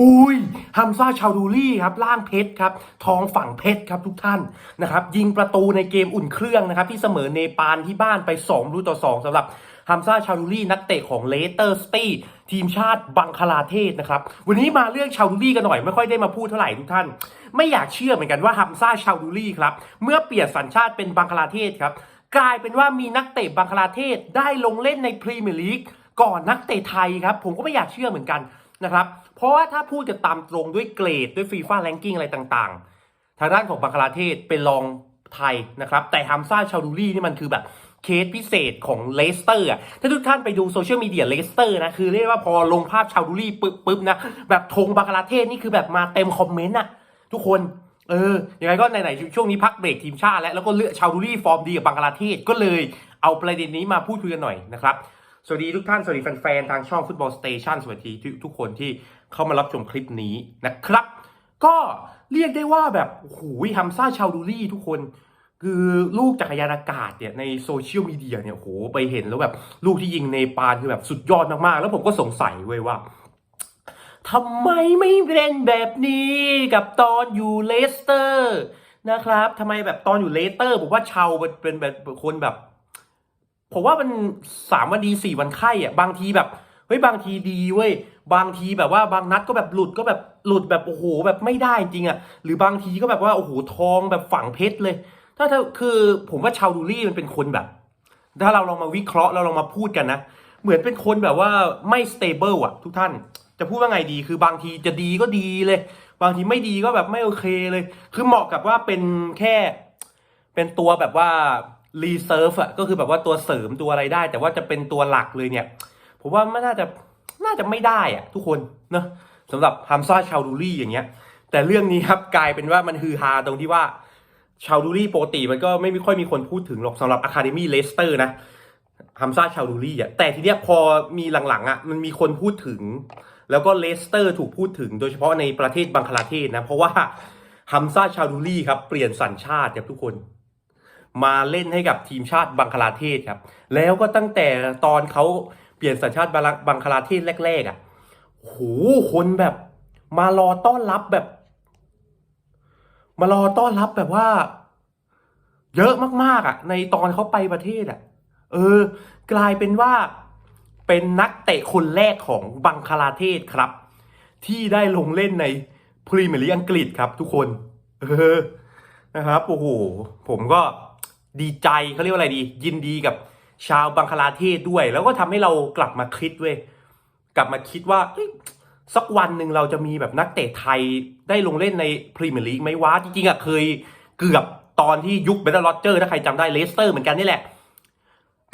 อุ้ยฮัมซาชาวดูรี่ครับล่างเพชรครับทองฝั่งเพชรครับทุกท่านนะครับยิงประตูในเกมอุ่นเครื่องนะครับที่เสมอเนปาลที่บ้านไป2รูต่อ2สำหรับฮัมซาชาวดูรี่นักเตะของเลสเตอร์สตี้ทีมชาติบังคลาเทศนะครับ วันนี้มาเรื่องชาวดูรี่กันหน่อยไม่ค่อยได้มาพูดเท่าไหร่ทุกท่าน ไม่อยากเชื่อเหมือนกันว่าฮัมซาชาวดูรี่ครับเมื่อเปลี่ยนสัญชาติเป็นบังคลาเทศครับกลายเป็นว่ามีนักเตะบังคลาเทศได้ลงเล่นในพรีเมียร์ลีกก่อนนักเตะไทยครับผมก็ไม่อยากเชื่อเหมือนกัน นะครับเพราะว่าถ้าพูดจะตามตรงด้วยเกรดด้วยฟีฟ่าแรงกิ้งอะไรต่างๆ ทางด้านของบังคลาเทศเป็นรองไทยนะครับแต่ฮัมซ่าชาดูรี่นี่มันคือแบบเคสพิเศษของเลสเตอร์อะถ้าทุกท่านไปดูโซเชียลมีเดียเลสเตอร์นะคือเรียกว่าพอลงภาพชาดูรี่ปึ๊บปึ๊บนะแบบธงบังคลาเทศนี่คือแบบมาเต็มคอมเมนต์อะทุกคนเออยังไงก็ไหนๆช่วงนี้พักเบรกทีมชาติแล้วแล้วก็เลือกชาวดูรี่ฟอร์มดีกับบังคลาเทศก็เลยเอาประเด็นนี้มาพูดคุยกันหน่อยนะครับ สวัสดีทุกท่าน สวัสดีแฟนๆ ทางช่องฟุตบอลสเตชันสวัสดีทุกคนที่เข้ามารับชมคลิปนี้นะครับ ก็เรียกได้ว่าแบบโอ้โหฮัมซ่าชาวดูรี่ทุกคน คือลูกจักรยานอากาศเนี่ยในโซเชียลมีเดียเนี่ยโหไปเห็นแล้วแบบลูกที่ยิงเนปาลคือแบบสุดยอดมากๆ แล้วผมก็สงสัยเว้ยว่าทำไมไม่เล่นแบบนี้กับตอนอยู่เลสเตอร์นะครับทำไมแบบตอนอยู่เลสเตอร์ผมว่าชาวเป็นแบบคนแบบ ผมว่ามันสามวันดีสี่วันไข้อะบางทีแบบเฮ้ยบางทีดีเว้ยบางทีแบบว่าบางนัดก็แบบหลุดก็แบบหลุดแบบโอ้โหแบบไม่ได้จริงอะหรือบางทีก็แบบว่าโอ้โหทองแบบฝังเพชรเลย ถ้าถ้าคือผมว่าชาวดูรี่มันเป็นคนแบบ ถ้าเราลองมาวิเคราะห์เราลองมาพูดกันนะเหมือนเป็นคนแบบว่าไม่สเตเบิลอะทุกท่านจะพูดว่าไงดี คือบางทีจะดีก็ดีเลย บางทีไม่ดีก็แบบไม่โอเคเลย คือเหมาะกับว่าเป็นแค่ เป็นตัวแบบว่า รีเซิร์ฟอะก็คือแบบว่าตัวเสริมตัวอะไรได้ แต่ว่าจะเป็นตัวหลักเลยเนี่ย ผมว่าไม่น่าจะน่าจะไม่ได้อะ ทุกคนเนอะสำหรับฮัมซาชาวดูรี่อย่างเงี้ย แต่เรื่องนี้ครับกลายเป็นว่ามันฮือฮาตรงที่ว่าชาวดูรี่ปกติมันก็ไม่ค่อยมีคนพูดถึงหรอกสำหรับอะคาเดมี่เลสเตอร์นะฮัมซาชาวดูรี่อะแต่ทีเนี้ยพอมีหลังๆอะมันมีคนพูดถึง แล้วก็เลสเตอร์ถูกพูดถึง โดยเฉพาะในประเทศบังคลาเทศนะเพราะว่าฮัมซาชาวดูรี่ครับเปลี่ยนสัญชาติครับทุกคน มาเล่นให้กับทีมชาติบังคลาเทศครับ แล้วก็ตั้งแต่ตอนเขาเปลี่ยนสัญชาติบังคลาเทศแรกๆอะโหคนแบบ มารอต้อนรับแบบ มารอต้อนรับแบบว่า เยอะมากๆอะ ในตอนเขาไปประเทศอะ เออ กลายเป็นว่าเป็นนักเตะคนแรกของบังคลาเทศครับ ที่ได้ลงเล่นในพรีเมียร์ลีกอังกฤษครับ ทุกคน เออนะครับโอ้โหผมก็ ดีใจเขาเรียกว่าอะไรดี ยินดีกับชาวบังคลาเทศด้วย แล้วก็ทำให้เรากลับมาคิดเว้ยกลับมาคิดว่าสักวันหนึ่งเราจะมีแบบนักเตะไทยได้ลงเล่นในพรีเมียร์ลีกไหมวะจริงๆอะเคยเกือบตอนที่ยุคเบรนด์โรเจอร์ถ้าใครจำได้เลสเตอร์เหมือนกันนี่แหละ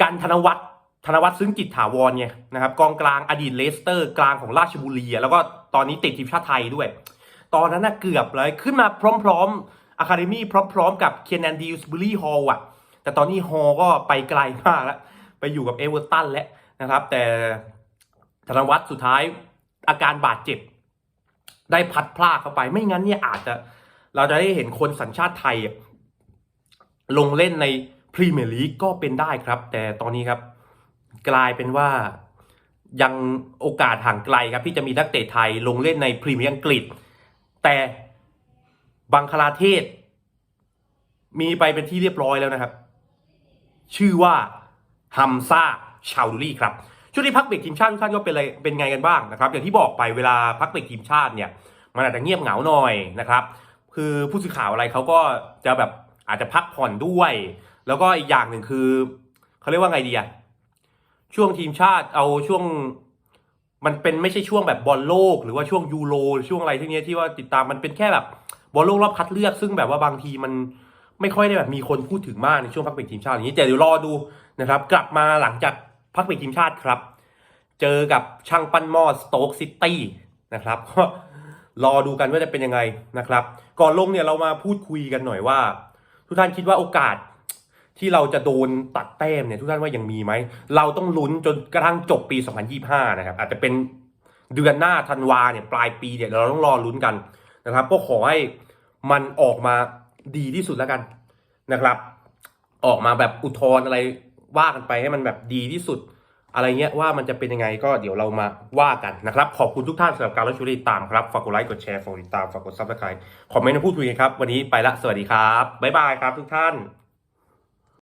การธนวัฒน์ธนวัฒน์ซึ้งจิตถาวรไงนะครับกองกลางอดีตเลสเตอร์กลางของราชบุรีอะแล้วก็ตอนนี้ติดทีมชาติไทยด้วย ตอนนั้นน่ะเกือบเลยขึ้นมาพร้อม ๆ อะคาเดมี่พร้อมๆกับเคนแอนดิวส์บุรีฮอลอะแต่ตอนนี้ฮอลก็ไปไกลมากแล้ว ไปอยู่กับเอเวอร์ตันแล้วนะครับ แต่ธนวัฒน์สุดท้ายอาการบาดเจ็บ ได้พัดพลากเข้าไป ไม่งั้นเนี่ยอาจจะเราจะได้เห็นคนสัญชาติไทย ลงเล่นในพรีเมียร์ลีกก็เป็นได้ครับ แต่ตอนนี้ครับ กลายเป็นว่ายังโอกาสห่างไกลครับที่จะมีนักเตะไทยลงเล่นในพรีเมียร์อังกฤษ แต่ บังคลาเทศ มีไปเป็นที่เรียบร้อยแล้วนะครับ ชื่อว่าฮัมซาชาวดูรี่ครับช่วงนี้พักเบรกทีมชาติทุกท่านก็เป็นอะไรเป็นไงกันบ้างนะครับ อย่างที่บอกไปเวลาพักเบรกทีมชาติเนี่ย มันอาจจะเงียบเหงาหน่อยนะครับ คือผู้สื่อข่าวอะไรเขาก็จะแบบอาจจะพักผ่อนด้วย แล้วก็อีกอย่างหนึ่งคือเขาเรียกว่าไงดีอะช่วงทีมชาติเอาช่วงมันเป็นไม่ใช่ช่วงแบบบอลโลก หรือว่าช่วงยูโรช่วงอะไรที่นี้ที่ว่าติดตามมันเป็นแค่แบบ บอลโลกรอบคัดเลือกซึ่งแบบว่าบางทีมันไม่ค่อยได้แบบมีคนพูดถึงมากในช่วงพักเบรกทีมชาติอย่างนี้แต่เดี๋ยวรอดูนะครับ กลับมาหลังจากพักเบรกทีมชาติครับ เจอกับช่างปั้นหม้อสโต๊กซิตี้นะครับก็รอดูกันว่าจะเป็นยังไงนะครับ ก่อนลงเนี่ยเรามาพูดคุยกันหน่อยว่า ทุกท่านคิดว่าโอกาสที่เราจะโดนตัดแต้มเนี่ยทุกท่านว่ายังมีไหม เราต้องลุ้นจนกระทั่งจบปี 2025 นะครับ อาจจะเป็นเดือนหน้าธันวาเนี่ยปลายปีเนี่ยเราต้องรอลุ้นกัน นะครับ ก็ขอให้มันออกมาดีที่สุดแล้วกันนะครับ ออกมาแบบอุทธรณ์อะไรว่ากันไปให้มันแบบดีที่สุด อะไรเงี้ยว่ามันจะเป็นยังไงก็เดี๋ยวเรามาว่ากันนะครับ ขอบคุณทุกท่านสำหรับการรับชมติดตามครับฝากกดไลค์กดแชร์ฝากติดตามฝากกดซับสไครต์คอมเมนต์พูดคุยกันครับ วันนี้ไปละสวัสดีครับบ๊ายบายครับทุกท่าน